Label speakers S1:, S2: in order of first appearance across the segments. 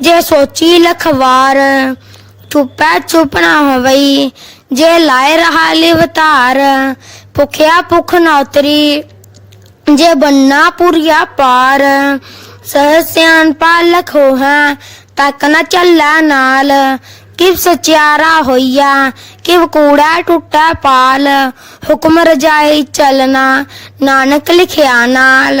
S1: ਜੇ ਸੋਚੀ ਲਖਵਾਰ, ਚੁੱਪੈ ਚੁੱਪ ਨਾ ਜੇ ਲਾਇ ਰਹਾ ਲਿਵਤਾਰ ਭੁਖਿਆ ਭੁਖ ਨਾ ਉਤਰੀ, ਜੇ ਬੰਨਾ ਪੁਰੀਆ ਪਾਰ ਸਹ ਸਿਆਣ ਪਾਲਕ ਹੋਹਾ, ਤੱਕ ਨਾ ਚੱਲਾ ਨਾਲ, ਕਿਵ ਸਚਿਆਰਾ ਹੋਈਆ, ਕਿਵ ਕੂੜਾ ਟੁੱਟਾ ਪਾਲ, ਹੁਕਮ ਰਜਾਈ ਚਲਨਾ ਨਾਨਕ ਲਿਖਿਆ ਨਾਲ।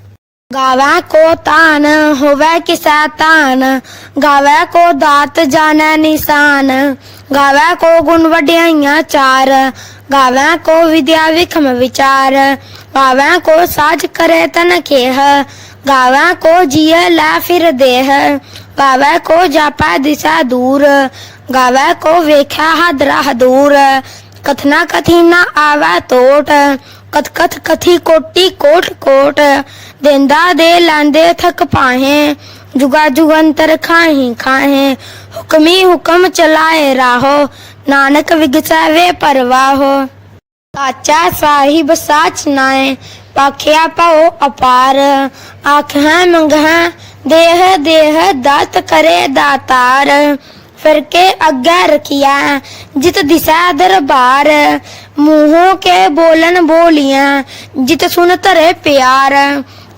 S1: ਗਾਵੇ ਕੋ ਤਾਨ ਹੋਵੇ ਕਿਸਾ ਤਾਨ ਗਾਵੇ ਕੋ ਦਾਤ ਜਾਣੈ ਨਿਸ਼ਾਨ ਗਾਵੇ ਕੋ ਗੁਣ ਵਡਿਆਈਆਂ ਚਾਰ ਗਾਵੇ ਕੋ ਵਿਦਿਆ ਵਿਖਮ ਵਿਚਾਰ ਗਾਵੇ ਕੋ ਸਾਜ ਕਰੇ ਤਨ ਖੇਹ ਗਾਵੇ ਕੋ ਜੀਅ ਲੈ ਫਿਰ ਦੇਹ ਗਾਵੇ ਕੋ ਜਾਪੈ ਦਿਸ਼ਾ ਦੂਰ ਗਾਵੇ ਕੋ ਵੇਖਿਆ ਹਦਰਾ ਹਦੂਰ ਕਥਨਾ ਕਥੀ ਨਾ ਆਵੈ ਟੋਟ ਕਥ ਕਥ ਕਥੀ ਕੋਟੀ ਕੋਟ ਕੋਟ ਦਿੰਦਾ ਦੇ ਲਾਂਦੇ ਥਕ ਪਾਹੇ ਜੁਗਾ ਜੁਗੰਤਰ ਖਾਹੀ ਖਾਹੇ ਹੁਕਮੀ ਹੁਕਮ ਚਲਾਏ ਰਾਹੋ ਨਾਨਕ ਵਿਗਸੈ ਵੇ ਪਰਵਾਹੋ ਸਾਚਾ ਸਾਹਿਬ ਸਾਚ ਨਾਏ ਪਾਖਿਆ ਪਾਓ ਅਪਾਰ ਆਖਾਂ ਮੰਗਾਂ ਦੇਹ ਦੇਹ ਦਾਤ ਕਰੇ ਦਾਤਾਰ ਫਿਰ ਕੇ ਅੱਗੇ ਰਖਿਆ, ਜਿਤ ਦਿਸ਼ਾ ਦਰਬਾਰ, ਮੂੰਹੋਂ ਕੇ ਬੋਲਨ ਬੋਲੀਆਂ, ਜਿਤ ਸੁਨ ਧਰੇ ਪਿਆਰ,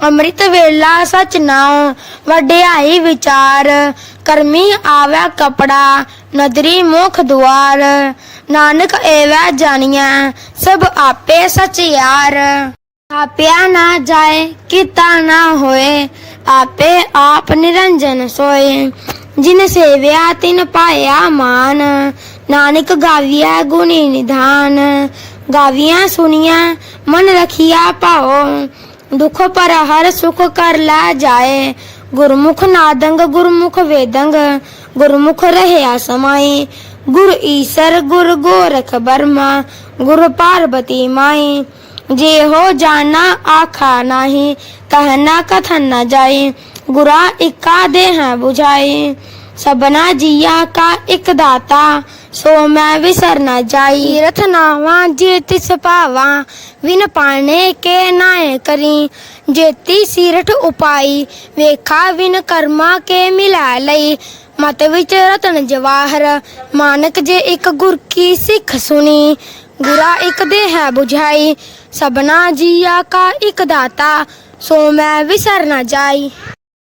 S1: ਅੰਮ੍ਰਿਤ ਵੇਲਾ ਸਚ ਨਾਉ, ਵਡਿਆਈ ਵਿਚਾਰ, ਕਰਮੀ ਆਵੈ ਕਪੜਾ, ਨਦਰੀ ਮੁਖ ਦੁਆਰ, ਨਾਨਕ ਏਵੈ ਜਾਣੀਐ, ਸਭ ਆਪੇ ਸਚ ਯਾਰ। ਆਪਿਆ ਨਾ ਜਾਏ, ਕੀਤਾ ਨਾ ਹੋਏ, ਆਪੇ ਆਪ ਨਿਰੰਜਨ ਸੋਏ। ਜਿਨ ਸੇਵਿਆ ਤਿਨ ਪਾਇਆ ਮਾਨ ਨਾਨਕ ਗਾਵੀਆ ਗੁਣੀ ਨਿਧਾਨ। ਗਾਵੀਆਂ ਸੁਣੀਆਂ ਮਨ ਰਖਿਆ ਪਾਓ ਦੁਖ ਪਰ ਹਰ ਸੁਖ ਕਰ ਲਾ ਜਾਏ। ਗੁਰਮੁਖ ਨਾਦੰਗ, ਗੁਰਮੁਖ ਵੇਦੰਗ। ਗੁਰਮੁਖ ਰਹਿਆ ਸਮਾਈ ਗੁਰ ਈਸਰ, ਗੁਰ ਗੋਰਖ ਬਰਮਾ। ਗੁਰ ਪਾਰਬਤੀ ਮਾਈ ਜੇ ਹੋ ਜਾਣਾ ਆਖਾ ਨਹੀਂ ਕਹਿਣਾ ਕਥਨ ਨਾ ਜਾਏ। ਗੁਰਾ ਇਕਾ ਦੇ ਹੈ 부ਝਾਈ ਸਬਨਾ ਜੀਆ ਕਾ ਇਕ ਦਾਤਾ, ਸੋ ਮੈਂ ਵਿਸਰ ਨਾ ਜਾਈ। ਤੀਰਥ ਨਾਵਾਂ ਜੇ ਤਿਸ ਭਾਵਾਂ, ਵਿਨ ਪਾਣੇ ਕੇ ਨਾਏ ਕਰੀ। ਜੇਤੀ ਸਿਰਠ ਉਪਾਈ, ਵੇਖਾ ਵਿਨ ਕਰਮਾ ਕੇ ਮਿਲਾ ਲਈ। ਮਤ ਵਿੱਚ ਰਤਨ ਜਵਾਹਰ, ਮਾਨਕ ਜੇ ਇੱਕ ਗੁਰ ਕੀ ਸਿੱਖ ਸੁਣੀ। ਗੁਰਾ ਇੱਕ ਦੇ ਹੈ 부ਝਾਈ ਸਬਨਾ ਜੀਆ ਕਾ ਇੱਕ ਦਾਤਾ, ਸੋ ਮੈਂ ਵਿਸਰ ਨਾ ਜਾਈ।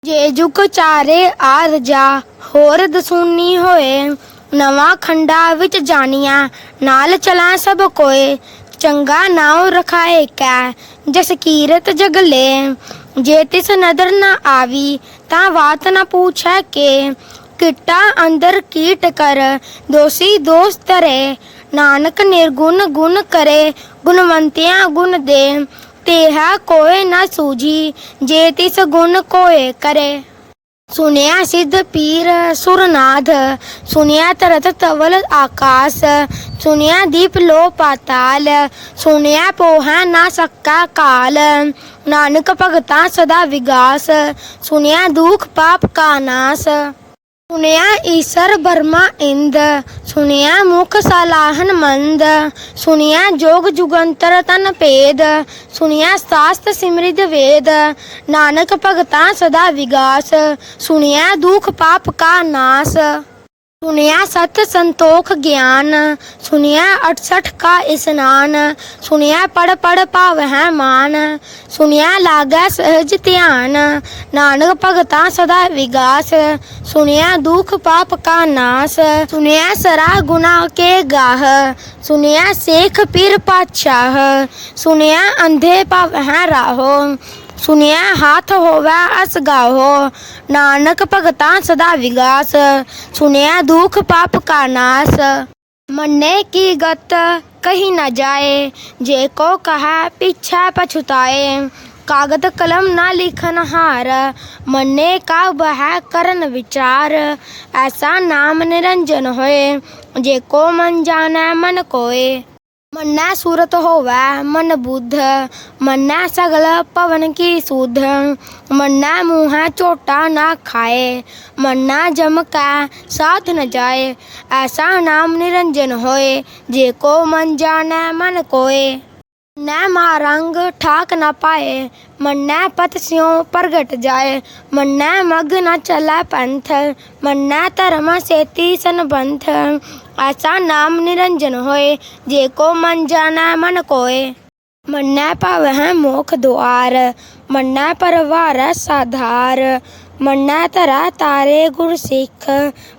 S1: ਜੇ ਜੁਗ ਚਾਰੇ ਆ ਰਜਾ, ਹੋਰ ਦਸੂਨੀ ਹੋਏ, ਨਵਾਂ ਖੰਡਾ ਵਿੱਚ ਜਾਣੀਆਂ, ਨਾਲ ਚਲਾਂ ਸਭ ਕੋਏ, ਚੰਗਾ ਨਾਉ ਰਖਾਏ ਕੈ, ਜਸ ਕੀਰਤ ਜਗਲੇ ਜੇ ਤਿਸ ਨਦਰ ਨਾ ਆਵੀ, ਤਾਂ ਬਾਤ ਨਾ ਪੁੱਛੈ ਕੇ। ਕਿਟਾ ਅੰਦਰ ਕੀਟ ਕਰ, ਦੋਸੀ ਦੋਸ ਤਰੇ ਨਾਨਕ ਨਿਰਗੁਣ ਗੁਣ ਕਰੇ, ਗੁਣਵੰਤਿਆਂ ਗੁਣ ਦੇ। ਤੇਹਾ ਕੋਏ ਨਾ ਸੂਝੀ, ਜੇ ਤਿਸ ਗੁਣ ਕੋਏ ਕਰੇ। ਸੁਨਿਆ ਸਿੱਧ ਪੀਰ ਸੁਰਨਾਥ ਸੁਨਿਆ ਤਰਤ ਤਵਲ ਆਕਾਸ ਸੁਨਿਆ ਦੀਪ ਲੋ ਪਾਤਾਲ ਸੁਨਿਆ ਪੋਹਾ ਨਾ ਸਕਾ ਕਾਲ। ਨਾਨਕ ਭਗਤਾ ਸਦਾ ਵਿਗਾਸ ਸੁਨਿਆ ਦੁਖ ਪਾਪ ਕਾ ਨਾਸ। ਸੁਨਿਆ ਈਸਰ ਬਰਮਾ ਇੰਦ ਸੁਨਿਆ ਮੁਖ ਸਲਾਹਨ ਮੰਦ ਸੁਨਿਆ ਜੋਗ ਜੁਗੰਤਰ ਤਨ ਭੇਦ ਸੁਨਿਆ ਸਾਸਤ ਸਿਮਰਿਤ ਵੇਦ, ਨਾਨਕ ਭਗਤਾਂ ਸਦਾ ਵਿਗਾਸ ਸੁਨਿਆ ਦੁਖ ਪਾਪ ਕਾ ਨਾਸ। ਸੁਨਿਆ ਸਤ ਸੰਤੋਖ ਗਿਆਨ ਸੁਨਿਆ 68 ਕਾ ਇਸਨਾਨ ਸੁਨਿਆ ਪੜ ਪੜ ਭਾਵ ਹੈ ਮਾਨ ਸੁਨਿਆ ਲਾਗੈ ਸਹਿਜ ਧਿਆਨ, ਨਾਨਕ ਭਗਤਾ ਸਦਾ ਵਿਗਾਸ ਸੁਨਿਆ ਦੁਖ ਪਾਪ ਕਾ ਨਾਸ ਸੁਨਿਆ ਸਰਾ ਗੁਨਾ ਕੇ ਗਾਹ ਸੁਨਿਆ ਸੇਖ ਪੀਰ ਪਾਤਸ਼ਾਹ ਸੁਨਿਆ ਅੰਧੇ ਭਾਵ ਹੈ ਰਾਹੋ ਸੁਨਿਆ ਹੱਥ ਹੋਵੇ ਅਸ ਗਾਹੋ। ਨਾਨਕ ਭਗਤਾਂ ਸਦਾ ਵਿਗਾਸ। ਸੁਨਿਆ ਦੁਖ ਪਾਪ ਕਾ ਨਾਸ। ਮੰਨੇ ਕੀ ਗਤ ਕਹੀ ਨਾ ਜਾਏ। ਜੇ ਕੋ ਕਹਾ ਪਿਛਾ ਪਛੁਤਾਏ। ਕਾਗਦ ਕਲਮ ਨਾ ਲਿਖਨ ਹਾਰ। ਮੰਨੇ ਕਾ ਬਹ ਕਰਨ ਵਿਚਾਰ। ਐਸਾ ਨਾਮ ਨਿਰੰਜਨ ਹੋਏ। ਜੇ ਕੋ ਮਨ ਜਾਣੈ ਮਨ ਕੋਏ। ਮੰਨਾ ਸੂਰਤ ਹੋਵੈ ਮਨ ਬੁੱਧ, ਮੰਨਾ ਸਗਲ ਪਵਨ ਕੀ ਸੁਧ, ਮੰਨਾ ਮੂੰਹ ਝੋਟਾ ਨਾ ਖਾਏ, ਮੰਨਾ ਜਮ ਕਾ ਸਾਥ ਨ ਜਾਏ, ਐਸਾ ਨਾਮ ਨਿਰੰਜਨ ਹੋਏ, ਜੇ ਕੋ ਮਨ ਜਾਣੈ ਮਨ ਕੋਏ। ਨੈ ਮਾਰੰਗ ਠਾਕ ਨਾ ਪਾਏ, ਮੰਨੈ ਪਤ ਸਿਉ ਪ੍ਰਗਟ ਜਾਏ, ਮੰਨੈ ਮਗ ਨਾ ਚਲੈ ਪੰਥ, ਮੰਨੈ ਧਰਮ ਸੇਤੀ ਸੰਬੰਧ ਐਸਾ ਨਾਮ ਨਿਰੰਜਨ ਹੋਏ ਜੇ ਕੋ ਮਨ ਜਾਣੈ ਮਨ ਕੋਏ ਮੰਨੈ ਹੈ ਮੋਖ ਦੁਆਰ ਮੰਨੈ ਪਰਵਾਰ ਸਾਧਾਰ ਮੰਨੈ ਧਰਾ ਤਾਰੇ ਗੁਰ ਸਿੱਖ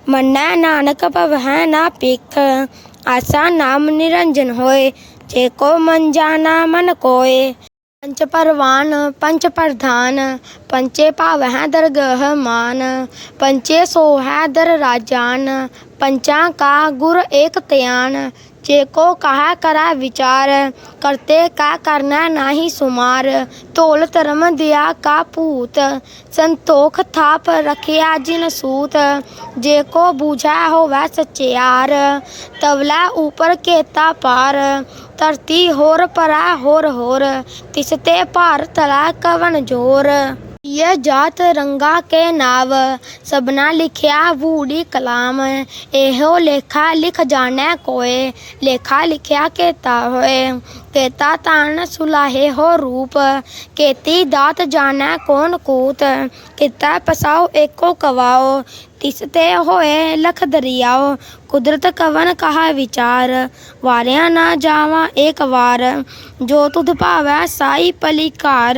S1: ਮੰਨੈ ਨਾਨਕ ਹੈ ਨਾ ਪਿਖ ਆਸਾ ਨਾਮ ਨਿਰੰਜਨ ਹੋਏ ਜੇ ਕੋ ਮਨ ਜਾਣਾ ਮਨ ਕੋਏ ਪੰਚ ਪਰਵਾਨ ਪੰਚ ਪ੍ਰਧਾਨ ਪੰਚੇ ਭਾਵ ਹੈ ਦਰਗਹ ਮਾਨ ਪੰਚੇ ਸੋ ਹੈ ਦਰ ਰਾਜਾਨ ਪੰਚਾਂ ਕਾ ਗੁਰ ਏਕ ਧਿਆਨ, ਜੇ ਕੋ ਕਹਾ ਕਰਾ ਵਿਚਾਰ, ਕਰਤੇ ਕਾ ਕਰਨਾ ਨਾਹੀ ਸੁਮਾਰ, ਢੋਲ ਧਰਮ ਦਿਆ ਕਾ ਭੂਤ, ਸੰਤੋਖ ਥਾਪ ਰਖਿਆ ਜਿਨ ਸੂਤ, ਜੇ ਕੋ ਬੂਝਾ ਹੋਵੇ ਸਚਿਆਰ, ਤਵਲਾ ਉਪਰ ਕੇਤਾ ਪਾਰ ਧਰਤੀ ਹੋਰ ਪਰਾ ਹੋਰ ਹੋਰ ਤਿਸ ਤੇ ਭਾਰ ਤਲਾ ਕਵਨ ਜੋਰ। ਇਹ ਜਾਤ ਰੰਗਾ ਕੇ ਨਾਵ ਸਬਨਾ ਲਿਖਿਆ ਬੂੜੀ ਕਲਾਮ। ਇਹੋ ਲੇਖਾ ਲਿਖ ਜਾਣੈ ਕੋਏ, ਲੇਖਾ ਲਿਖਿਆ ਕੇਤਾ ਹੋਏ। ਕੇਤਾ ਤਾਨ ਸੁਲਾਹੇ ਹੋ ਰੂਪ, ਕੇਤੀ ਦਾਤ ਜਾਣੈ ਕੌਣ ਕੂਤ। ਕਿਤਾ ਪਸਾਓ ਏਕੋ ਕਵਾਓ, ਤਿਸ ਤੇ ਹੋਏ ਲਖ ਦਰਿਆਓ। ਕੁਦਰਤ ਕਵਨ ਕਹਾ ਵਿਚਾਰ, ਵਾਰਿਆ ਨਾ ਜਾਵਾਂ ਏਕ ਵਾਰ। ਜੋ ਤੁਧ ਭਾਵੈ ਸਾਈ ਪਲਿਕਾਰ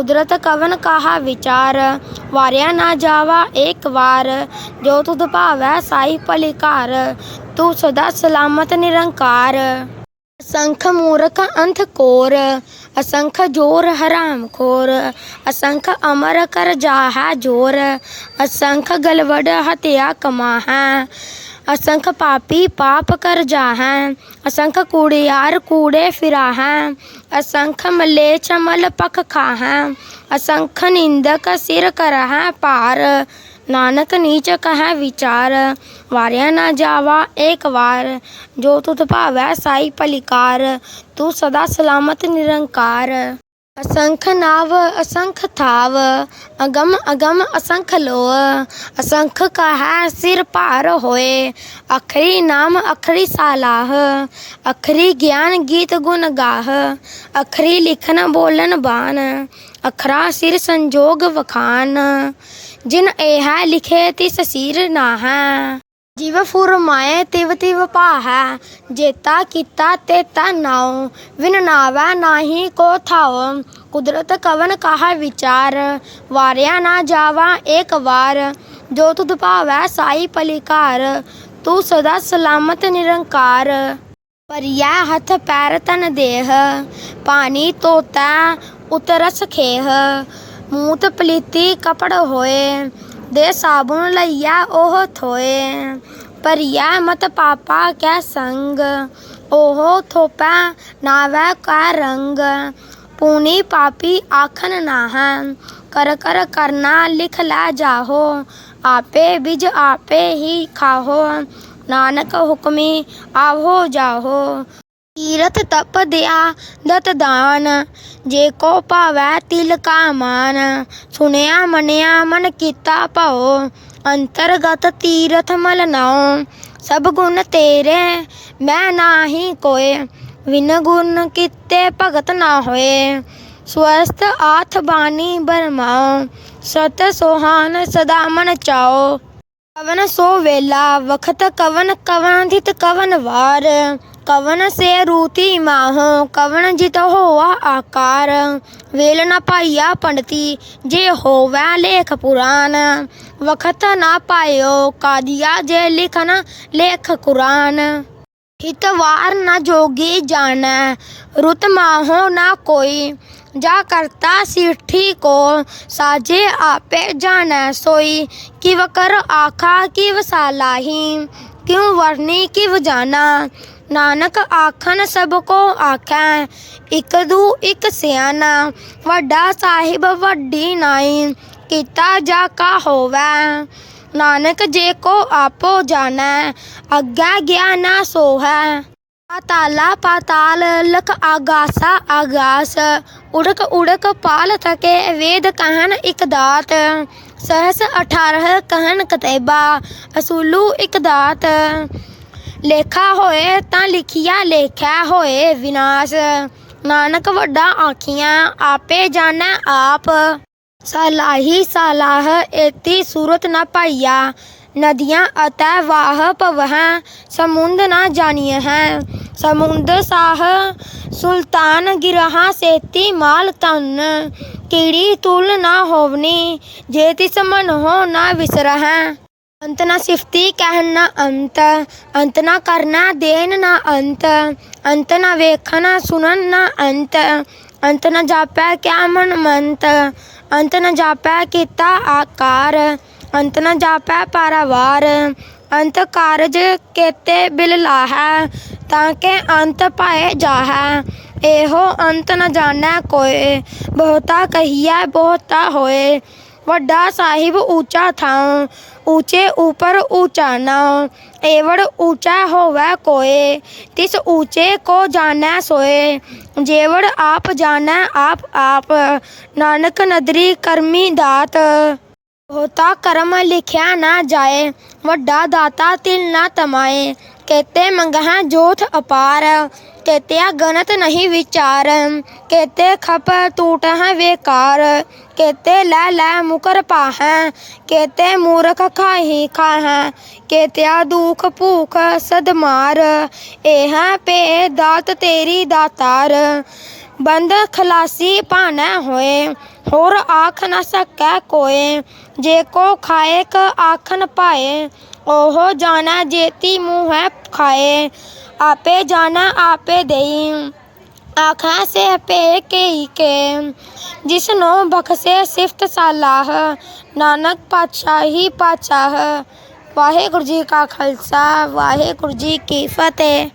S1: ਕੁਦਰਤ ਕਵਨ ਕਾਹਾ ਵਿਚਾਰ? ਵਾਰਿਆ ਨਾ ਜਾਵਾ ਏਕ ਵਾਰ, ਜੋ ਤੁਧ ਭਾਵੈ ਸਾਈ ਭਲਿਕਾਰ, ਤੂੰ ਸਦਾ ਸਲਾਮਤ ਨਿਰੰਕਾਰ। ਅਸੰਖ ਮੂਰਖ ਅੰਧ ਕੋਰ, ਅਸੰਖ ਜੋਰ ਹਰਾਮ ਖੋਰ, ਅਸੰਖ ਅਮਰ ਕਰ ਜਾਹਾ ਜੋਰ, ਅਸੰਖ ਗਲਵੜ ਹਤਿਆ ਕਮਾਹਾ ਅਸੰਖ ਪਾਪੀ ਪਾਪ ਕਰ ਜਾਹਾ, ਅਸੰਖ ਕੂੜਿਆਰ ਕੂੜੇ ਫਿਰਾਹਾ, ਅਸੰਖ ਮਲੇਛ ਮਲ ਪਖ ਖਾਹਾ, ਅਸੰਖ ਨਿੰਦਕ ਸਿਰ ਕਰਹਾ ਭਾਰ, ਨਾਨਕ ਨੀਚ ਕਹੈ ਵਿਚਾਰ, ਵਾਰਿਆ ਨਾ ਜਾਵਾ ਏਕ ਵਾਰ, ਜੋ ਤੁਧ ਭਾਵੈ ਸਾਈ ਪਲਿਕਾਰ ਤੂੰ ਸਦਾ ਸਲਾਮਤ ਨਿਰੰਕਾਰ। ਅਸੰਖ ਨਾਵ, ਅਸੰਖ ਥਾਵ, ਅਗਮ ਅਗਮ ਅਸੰਖ ਲੋਅ, ਅਸੰਖ ਕਹੈ ਸਿਰ ਭਾਰ ਹੋਏ, ਅਖਰੀ ਨਾਮ, ਅਖਰੀ ਸਾਲਾਹ, ਅਖਰੀ ਗਿਆਨ ਗੀਤ ਗੁਣ ਗਾਹ, ਅਖਰੀ ਲਿਖਨ ਬੋਲਨ ਬਾਨ ਅਖਰਾ ਸਿਰ ਸੰਜੋਗ ਵਖਾਨ, ਜਿਨ ਇਹ ਲਿਖੇ ਤਿਸ ਸਿਰ ਨਾਹੈ। ਜਿਵ ਫੁਰਮਾਏ ਤਿਵ ਤਿਵ ਪਾਹੈ ਜੇਤਾ ਕੀਤਾ ਤੇਤਾ ਨਾਉ ਵਿਨ ਨਾਵੈ ਨਾਹੀ ਕੋ ਥਾਉ। ਕੁਦਰਤ ਕਵਨ ਕਾਹ ਵਿਚਾਰ, ਵਾਰਿਆ ਨਾ ਜਾਵਾ ਏਕ ਵਾਰ। ਜੋ ਤੁਧ ਭਾਵੈ ਸਾਈ ਪਲਿਕਾਰ, ਤੂੰ ਸਦਾ ਸਲਾਮਤ ਨਿਰੰਕਾਰ। ਪਰਿਆ ਹੱਥ ਪੈਰ ਤਨ ਦੇਹ, ਪਾਣੀ ਤੋਤਾ ਉਤਰਸ ਖੇਹ। ਮੂਤ ਪਲੀਤੀ ਕਪੜ ਹੋਏ ਦੇ ਸਾਬੁਨ ਲਈਆ, ਉਹ ਥੋਏ ਪਰਿਆ ਮਤ ਪਾਪਾ ਕੈ ਸੰਗ, ਉਹ ਥੋਪਾ ਨਾਵੈ ਕਾ ਰੰਗ। ਪੂਣੀ ਪਾਪੀ ਆਖਣ ਨਾਹੈ, ਕਰ ਕਰ ਕਰਨਾ ਲਿਖ ਲੈ ਜਾਹੋ। ਆਪੇ ਬਿਜ ਆਪੇ ਹੀ ਖਾਹੋ। ਨਾਨਕ ਹੁਕਮੀ ਆਹੋ ਜਾਹੋ। ਤੀਰਥ ਤਪ ਦਿਆ ਦਤ ਦਾਨ, ਜੇ ਕੋ ਭਾਵੈ ਤਿਲ ਕਾ ਮਾਨ। ਸੁਣਿਆ ਮੰਨਿਆ ਮਨ ਕੀਤਾ ਭਉ, ਅੰਤਰਗਤ ਤੀਰਥ ਮਲ ਨਾਉ। ਸਭ ਗੁਣ ਤੇਰੇ, ਮੈਂ ਨਾਹੀ ਕੋਏ। ਵਿਨ ਗੁਣ ਕੀਤੇ ਭਗਤ ਨਾ ਹੋਏ। ਸਵਸਤ ਆਥ ਬਾਣੀ ਬਰਮਾਓ ਸਤ ਸੋਹਾਨ ਸਦਾ ਮਨ ਚਾਓ ਕਵਨ ਸੋ ਵੇਲਾ, ਵਖਤ ਕਵਨ ਕਵਨ ਧਿਤ ਕਵਨ ਵਾਰ। ਕਵਨ ਸੇ ਰੂਤੀ ਮਾਹੋ ਕਵਨ ਜਿਤ ਹੋਆ ਆਕਾਰ। ਵੇਲ ਨਾ ਪਾਈਆ ਪੰਡਤੀ, ਜੇ ਹੋਵੈ ਲੇਖ ਪੁਰਾਨ ਵਖਤ ਨਾ ਪਾਇਓ ਕਾਦੀਆ, ਜੇ ਲਿਖਨ ਲੇਖ ਕੁਰਾਨ। ਹਿਤਵਾਰ ਨਾ ਜੋਗੀ ਜਾਣੈ, ਰੁਤ ਮਾਹੋ ਨਾ ਕੋਈ। ਜਾ ਕਰਤਾ ਸਿੱਠੀ ਕੋ, ਸਾਜੇ ਆਪੇ ਜਾਣੈ ਸੋਈ। ਕਿਵ ਕਰ ਆਖਾ, ਕਿਵ ਸਾਲਾਹੀ ਕਿਉ ਵਰਨੀ, ਕਿਵ ਜਾਣਾ। ਨਾਨਕ ਆਖਣ ਸਭ ਕੋ ਆਖੈ, ਇਕ ਦੂ ਇਕ ਸਿਆਣਾ, ਵੱਡਾ ਸਾਹਿਬ ਵੱਡੀ ਨਾਈ, ਕੀਤਾ ਜਾ ਕਾ ਹੋਵੈ। ਨਾਨਕ ਜੇ ਕੋ ਆਪੋ ਜਾਣੈ, ਅੱਗਾ ਗਿਆ ਨਾ ਸੋਹੈ। ਪਾਤਾਲਾ ਪਾਤਾਲ ਲਖ ਆਗਾਸਾ ਆਗਾਸ, ਉੜਕ ਉੜਕ ਪਾਲ ਥਕੇ ਵੇਦ ਕਹਿਨ ਇਕ ਦਾਤ। ਸਹਸ 18 ਕਹਿਨ ਕਤੇਬਾ, ਅਸੂਲੂ ਇਕ ਦਾਤ। ਲੇਖਾ ਹੋਏ ਤਾਂ ਲਿਖਿਆ ਲੇਖਿਆ ਹੋਏ ਵਿਨਾਸ਼। ਨਾਨਕ ਵੱਡਾ ਆਖੀਆਂ ਆਪੇ ਜਾਣੈ ਆਪ। ਸਲਾਹੀ ਸਲਾਹ ਏਤੀ ਸੂਰਤ ਨਾ ਪਾਈਆ, ਨਦੀਆਂ ਅਤੈ ਵਾਹ ਪਵਹ ਸਮੁੰਦ ਨਾ ਜਾਣੀਐ। ਹੈ ਸਮੁੰਦ ਸਾਹ ਸੁਲਤਾਨ ਗਿਰਹਾ ਸੇਤੀ ਮਾਲ ਤਨ ਕੀੜੀ ਤੁਲ ਨਾ ਹੋਵਨੀ, ਜੇ ਤਿਸ ਮਨ ਹੋ ਨਾ ਵਿਸਰਹਿ। ਅੰਤ ਨਾ ਸਿਫਤੀ ਕਹਿਣ ਨਾ ਅੰਤ ਅੰਤ ਨਾ ਕਰਨਾ ਦੇਣ ਨਾ ਅੰਤ ਅੰਤ ਨਾ ਵੇਖਣਾ ਸੁਣਨ ਨਾ ਅੰਤ ਅੰਤ ਨਾ ਜਾਪੈ ਕਿਆ ਮਨ ਮੰਤ, ਅੰਤ ਨਾ ਜਾਪੈ ਕੀਤਾ ਆਕਾਰ, ਅੰਤ ਨਾ ਜਾਪੈ ਪਾਰਾਵਾਰ, ਅੰਤ ਕਾਰਜ ਕੇਤੇ ਬਿਲ ਲਾਹੈ, ਤਾਂ ਕਿ ਅੰਤ ਪਾਏ ਜਾਹੈ, ਇਹੋ ਅੰਤ ਨ ਜਾਣੈ ਕੋਏ, ਬਹੁਤਾ ਕਹੀਐ ਬਹੁਤਾ ਹੋਏ ਵੱਡਾ ਸਾਹਿਬ ਉੱਚਾ ਥਾਂ, ਉੱਚੇ ਉਪਰ ਉੱਚਾ ਨਾਉ ਏਵੜ ਉੱਚਾ ਹੋਵੈ ਕੋਏ, ਤਿਸ ਉੱਚੇ ਕੋ ਜਾਣੈ ਸੋਏ, ਜੇਵੜ ਆਪ ਜਾਣੈ ਆਪ ਆਪ, ਨਾਨਕ ਨਦਰੀ ਕਰਮੀ ਦਾਤ। ਬਹੁਤਾ ਕਰਮ ਲਿਖਿਆ ਨਾ ਜਾਏ, ਵੱਡਾ ਦਾਤਾ ਤਿਲ ਨਾ ਤਮਾਏ, ਕੇਤੇ ਮੰਗਹਾਂ ਜੋਥ ਅਪਾਰ। ਕੇਤਿਆ ਗਨਤ ਨਹੀਂ ਵਿਚਾਰ, ਕੇਤੇ ਖਪ ਟੂਟ ਹੈ ਵੇਕਾਰ, ਕੇਤੇ ਲੈ ਲੈ ਮੁਕਰ ਪਾਹੈ, ਕੇਤੇ ਮੂਰਖ ਖਾਹੀ ਖਾਹੈ, ਕੇਤਿਆ ਦੁਖ ਭੂਖ ਸਦਮਾਰ, ਇਹ ਪੇ ਦਾਤ ਤੇਰੀ ਦਾਤਾਰ। ਬੰਦ ਖਲਾਸੀ ਭਾਣਾ ਹੋਏ, ਹੋਰ ਆਖ ਨਾ ਸਕੈ ਕੋਇ ਜੇ ਕੋ ਖਾਏਕ ਆਖਨ ਪਾਏ ਉਹ ਜਾਣਾ ਜੇਤੀ ਮੂੰਹ ਹੈ ਖਾਏ, ਆਪੇ ਜਾਣਾ ਆਪੇ ਦੇਈ। ਆਖਾਂ ਸੇ ਪੇ ਕੇ ਕੇ ਜਿਸ ਨੂੰ ਬਖਸ਼ੇ ਸਿਫਤ ਸਾਲਾਹ, ਨਾਨਕ ਪਾਤਸ਼ਾਹੀ ਪਾਤਸ਼ਾਹ। ਵਾਹਿਗੁਰੂ ਜੀ ਕਾ ਖਾਲਸਾ, ਵਾਹਿਗੁਰੂ ਜੀ ਕੀ ਫਤਿਹ।